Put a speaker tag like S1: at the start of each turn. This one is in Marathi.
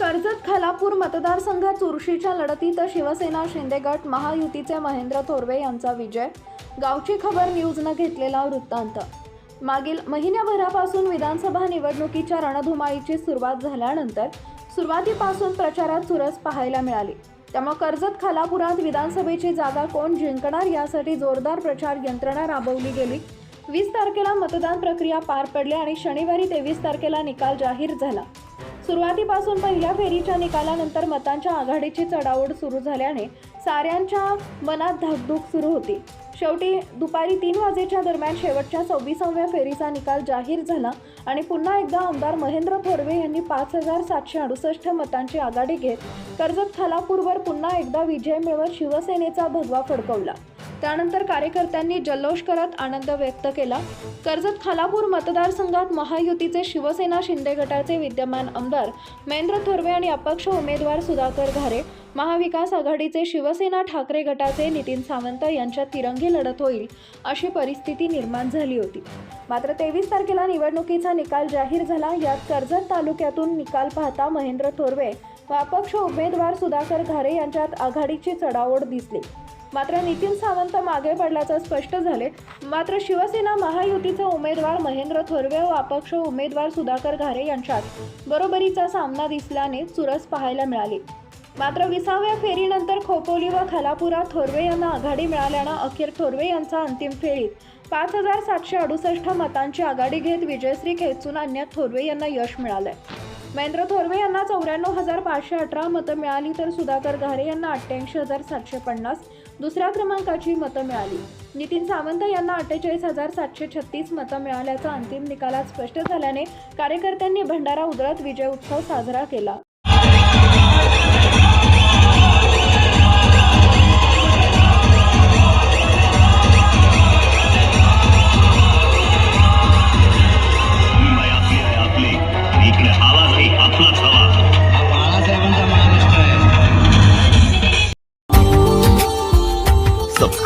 S1: कर्जत खालापूर मतदारसंघात चुरशीच्या लढतीत शिवसेना शिंदे गट महायुतीचे महेंद्र थोरवे यांचा विजय. गावची खबर न्यूजनं घेतलेला वृत्तांत. मागील महिन्याभरापासून विधानसभा निवडणुकीच्या रणधुमाळीची सुरुवात झाल्यानंतर सुरुवातीपासून प्रचारात चुरस पाहायला मिळाली. त्यामुळे कर्जत खालापुरात विधानसभेची जागा कोण जिंकणार यासाठी जोरदार प्रचार यंत्रणा राबवली गेली. वीस तारखेला मतदान प्रक्रिया पार पडली आणि शनिवारी तेवीस तारखेला निकाल जाहीर झाला. सुरुवातीपासून पहिल्या फेरीच्या निकालानंतर मतांच्या आघाडीची चढाओढ सुरू झाल्याने साऱ्यांच्या मनात धाकधूक सुरू होती. शेवटी दुपारी तीन वाजेच्या दरम्यान शेवटच्या सव्वीसाव्या फेरीचा निकाल जाहीर झाला आणि पुन्हा एकदा आमदार महेंद्र थोरवे यांनी पाच हजार सातशे अडुसष्ट मतांची आघाडी घेत कर्जत खालापूरवर पुन्हा एकदा विजय मिळवत शिवसेनेचा भगवा फडकवला. त्यानंतर कार्यकर्त्यांनी जल्लोष करत आनंद व्यक्त केला. कर्जत खालापूर मतदारसंघात महायुतीचे शिवसेना शिंदे गटाचे विद्यमान आमदार महेंद्र थोरवे आणि अपक्ष उमेदवार सुधाकर घारे महाविकास आघाडीचे शिवसेना ठाकरे गटाचे नितीन सावंत यांच्यात तिरंगी लढत होईल अशी परिस्थिती निर्माण झाली होती. मात्र तेवीस तारखेला निवडणुकीचा निकाल जाहीर झाला. यात कर्जत तालुक्यातून निकाल पाहता महेंद्र थोरवे व अपक्ष उमेदवार सुधाकर घारे यांच्यात आघाडीची चढाओढ दिसली. मात्र नितीन सावंत मागे पडल्याचं स्पष्ट झाले. मात्र शिवसेना महायुतीचे उमेदवार महेंद्र थोरवे व अपक्ष उमेदवार सुधाकर घारे यांच्यात बरोबरीचा सामना दिसल्याने चुरस पाहायला मिळाली. मात्र विसाव्या फेरीनंतर खोपोली व खालापुरा थोरवे यांना आघाडी मिळाल्यानं अखेर थोरवे यांचा अंतिम फेरीत पाच हजार सातशे अडुसष्ट मतांची आघाडी घेत विजयश्री खेचून आणण्यात थोरवे यांना यश मिळालंय. महेंद्र थोरवे यांना चौऱ्याण्णव हजार पाचशे अठरा मतं मिळाली तर सुधाकर घारे यांना अठ्ठ्याऐंशी हजार सातशे पन्नास दुसऱ्या क्रमांकाची मतं मिळाली. नितीन सावंत यांना अठ्ठेचाळीस हजार सातशे छत्तीस मतं मिळाल्याचा अंतिम निकालात स्पष्ट झाल्याने कार्यकर्त्यांनी भंडारा उधळत विजय उत्सव साजरा केला.